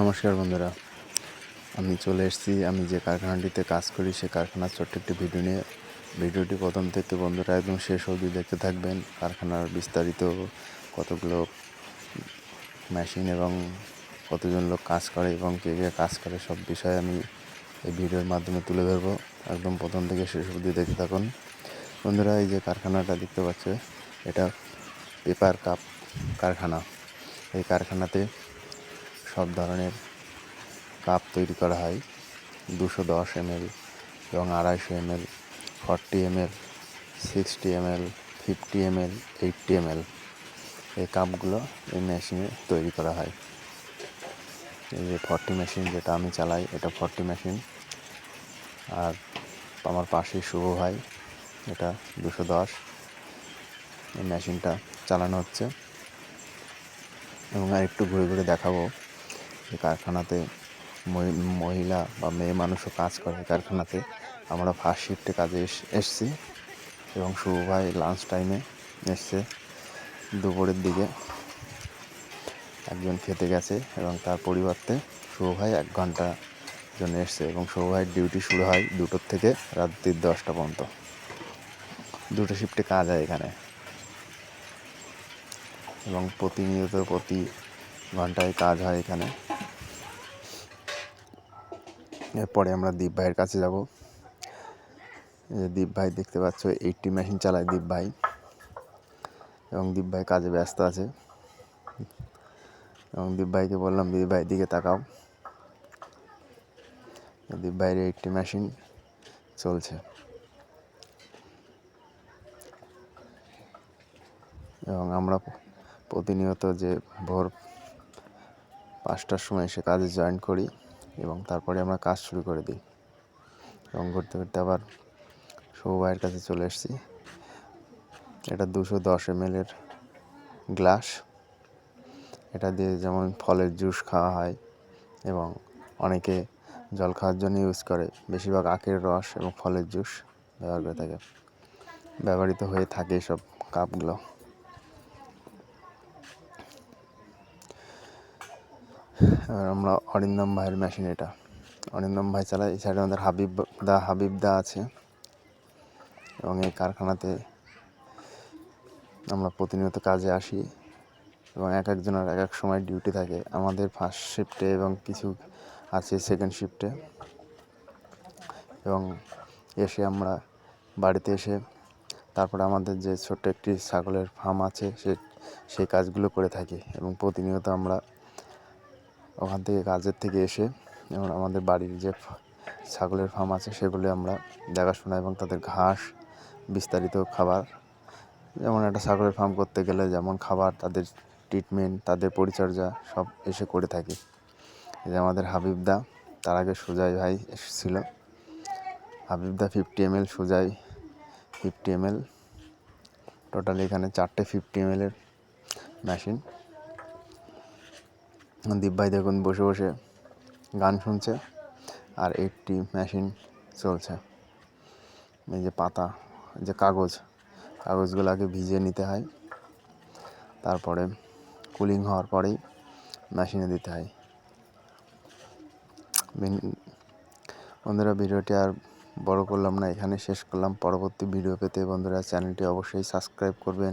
নমস্কার বন্ধুরা। আমি চলে এসেছি, আমি যে কারখানাটিতে কাজ করি সে কারখানার ছোট্ট একটি ভিডিও নিয়ে। ভিডিওটি প্রথম থেকে বন্ধুরা একদম শেষ অবধি দেখতে থাকবেন। কারখানার বিস্তারিত কতগুলো মেশিন এবং কতজন লোক কাজ করে এবং কে কে কাজ করে সব বিষয়ে আমি এই ভিডিওর মাধ্যমে তুলে ধরবো। একদম প্রথম থেকে শেষ অবধি দেখতে থাকুন। বন্ধুরা, এই যে কারখানাটা দেখতে পাচ্ছে, এটা পেপার কাপ কারখানা। এই কারখানাতে সব ধরনের কাপ তৈরি করা হয়। দুশো দশ এমএল এবং আড়াইশো ml, forty ml, sixty ml, fifty ml, eighty ml এই কাপগুলো এই মেশিনে তৈরি করা হয়। এই যে ফর্টি মেশিন যেটা আমি চালাই, এটা ফর্টি মেশিন। আর আমার পাশেই শুভ ভাই, এটা দুশো দশ। এই মেশিনটা চালানো হচ্ছে। এবং আর একটু ঘুরে ঘুরে দেখাবো। যে কারখানাতে মহি- মহিলা বা মেয়ে মানুষও কাজ করে কারখানাতে। আমরা ফার্স্ট শিফটে কাজে এস- এসছি এবং শুভ ভাই লাঞ্চ টাইমে এসছে দুপুরের দিকে। একজন খেতে গেছে এবং তার পরিবর্তে শুভ ভাই এক ঘণ্টা জন্য এসছে এবং শুভ ভাইয়ের ডিউটি শুরু হয় দুটোর থেকে রাত্রির দশটা পর্যন্ত। দুটো শিফটে কাজ হয় এখানে। এবং প্রতিনিয়ত প্রতি ঘন্টায় কাজ হয় এখানে। এরপরে আমরা দীপ ভাইয়ের কাছে যাব। যে দীপ ভাই দেখতে পাচ্ছ এইটটি মেশিন চালায় দীপ ভাই। এবং দীপ ভাই কাজে ব্যস্ত আছে। এবং দীপ ভাইকে বললাম, দীপ ভাই, দিকে তাকাও। দীপ ভাইয়ের এইটটি মেশিন চলছে। এবং আমরা প্রতিনিয়ত যে ভোর পাঁচটার সময় এসে কাজে জয়েন করি। এবং তারপরে আমরা কাজ শুরু করে দিই। এবং ঘুরতে ঘুরতে আবার শুভ ভাইয়ের কাছে চলে এসেছি। এটা দুশো দশ এম এর গ্লাস। এটা দিয়ে যেমন ফলের জুস খাওয়া হয় এবং অনেকে জল খাওয়ার জন্য ইউজ করে। বেশিরভাগ আখের রস এবং ফলের জুস ব্যবহার করে থাকে। ব্যবহৃত হয়ে থাকে সব কাপগুলো। এবার আমরা অরিন্দম ভাইয়ের মেশিন এটা। অরিন্দম ভাই চালায় এই সাইডে আমাদের হাবিব দা হাবিব দা আছে। এবং এই কারখানাতে আমরা প্রতিনিয়ত কাজে আসি। এবং এক একজনের এক এক সময় ডিউটি থাকে। আমাদের ফার্স্ট শিফটে এবং কিছু আছে সেকেন্ড শিফটে এবং এসে আমরা বাড়িতে এসে তারপরে আমাদের যে ছোট্ট একটি ছাগলের ফার্ম আছে, সে সেই কাজগুলো করে থাকি। এবং প্রতিনিয়ত আমরা ওখান থেকে কাজের থেকে এসে এবং আমাদের বাড়ির যে ছাগলের ফার্ম আছে সেগুলি আমরা দেখাশোনা এবং তাদের ঘাস, বিস্তারিত খাবার, যেমন একটা ছাগলের ফার্ম করতে গেলে যেমন খাবার, তাদের ট্রিটমেন্ট তাদের পরিচর্যা সব এসে করে থাকি। যে আমাদের হাবিবদা, তার আগে সুজাই ভাই এসেছিল। হাবিবদা fifty M L Sujai fifty M L total এখানে চারটে ফিফটি এম এর মেশিন দীপ ভাই দেখুন বসে বসে গান শুনছে আর একটি মেশিন চলছে। এই যে পাতা যে কাগজ, কাগজগুলোকে ভিজিয়ে নিতে হয়। তারপরে কুলিং হওয়ার পরেই মেশিনে দিতে হয়। বন্ধুরা, ভিডিওটি আর বড় করলাম না, এখানে শেষ করলাম। পরবর্তী ভিডিও পেতে বন্ধুরা, চ্যানেলটি অবশ্যই সাবস্ক্রাইব করবেন।